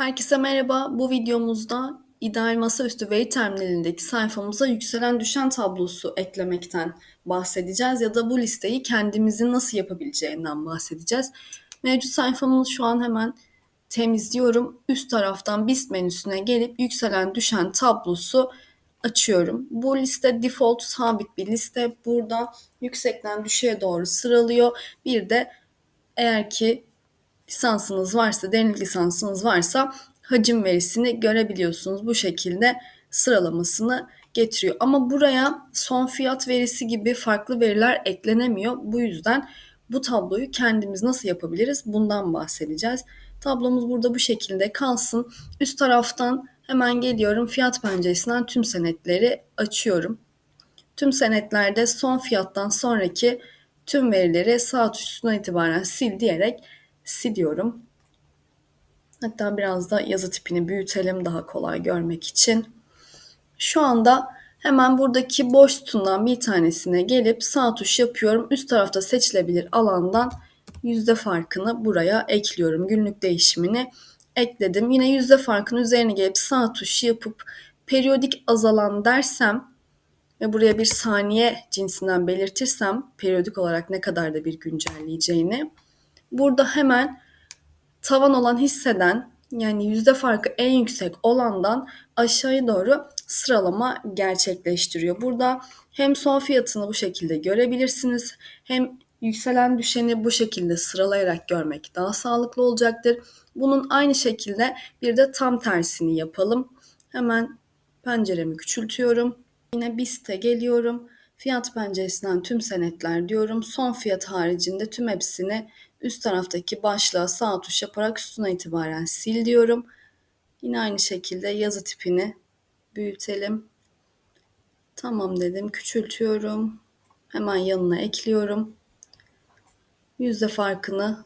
Herkese merhaba. Bu videomuzda ideal masaüstü veri terminalindeki sayfamıza yükselen düşen tablosu eklemekten bahsedeceğiz ya da bu listeyi kendimizin nasıl yapabileceğinden bahsedeceğiz. Mevcut sayfamızı şu an hemen temizliyorum. Üst taraftan BIST menüsüne gelip yükselen düşen tablosu açıyorum. Bu liste default sabit bir liste. Burada yüksekten düşüğe doğru sıralıyor. Bir de eğer ki lisansınız varsa, derinlik lisansınız varsa hacim verisini görebiliyorsunuz. Bu şekilde sıralamasını getiriyor. Ama buraya son fiyat verisi gibi farklı veriler eklenemiyor. Bu yüzden bu tabloyu kendimiz nasıl yapabiliriz? Bundan bahsedeceğiz. Tablomuz burada bu şekilde kalsın. Üst taraftan hemen geliyorum. Fiyat penceresinden tüm senetleri açıyorum. Tüm senetlerde son fiyattan sonraki tüm verileri sağ tuşundan itibaren sil diyerek siliyorum. Hatta biraz da yazı tipini büyütelim daha kolay görmek için. Şu anda hemen buradaki boş sütundan bir tanesine gelip sağ tuş yapıyorum. Üst tarafta seçilebilir alandan yüzde farkını buraya ekliyorum. Günlük değişimini ekledim. Yine yüzde farkının üzerine gelip sağ tuş yapıp periyodik azalan dersem ve buraya bir saniye cinsinden belirtirsem periyodik olarak ne kadar da bir güncelleyeceğini burada hemen tavan olan hisseden yani yüzde farkı en yüksek olandan aşağıya doğru sıralama gerçekleştiriyor. Burada hem son fiyatını bu şekilde görebilirsiniz hem yükselen düşeni bu şekilde sıralayarak görmek daha sağlıklı olacaktır. Bunun aynı şekilde bir de tam tersini yapalım. Hemen penceremi küçültüyorum. Yine BIST'e geliyorum. Fiyat penceresinden tüm senetler diyorum. Son fiyat haricinde tüm hepsini üst taraftaki başlığa sağ tuş yaparak üstüne itibaren sil diyorum. Yine aynı şekilde yazı tipini büyütelim. Tamam dedim. Küçültüyorum. Hemen yanına ekliyorum. Yüzde farkını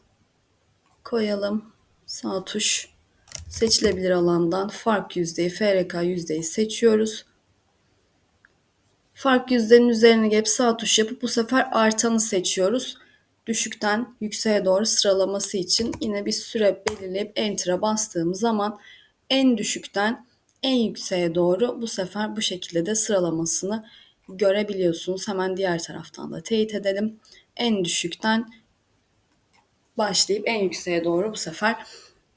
koyalım. Sağ tuş seçilebilir alandan fark yüzdeyi, FRK yüzdeyi seçiyoruz. Fark yüzdenin üzerine gelip sağ tuş yapıp bu sefer artanı seçiyoruz. Düşükten yükseğe doğru sıralaması için yine bir süre belirleyip Enter'a bastığım zaman en düşükten en yükseğe doğru bu sefer bu şekilde de sıralamasını görebiliyorsunuz. Hemen diğer taraftan da teyit edelim. En düşükten başlayıp en yükseğe doğru bu sefer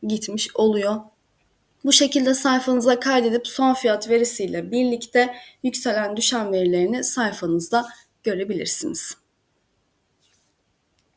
gitmiş oluyor. Bu şekilde sayfanıza kaydedip son fiyat verisiyle birlikte yükselen düşen verilerini sayfanızda görebilirsiniz.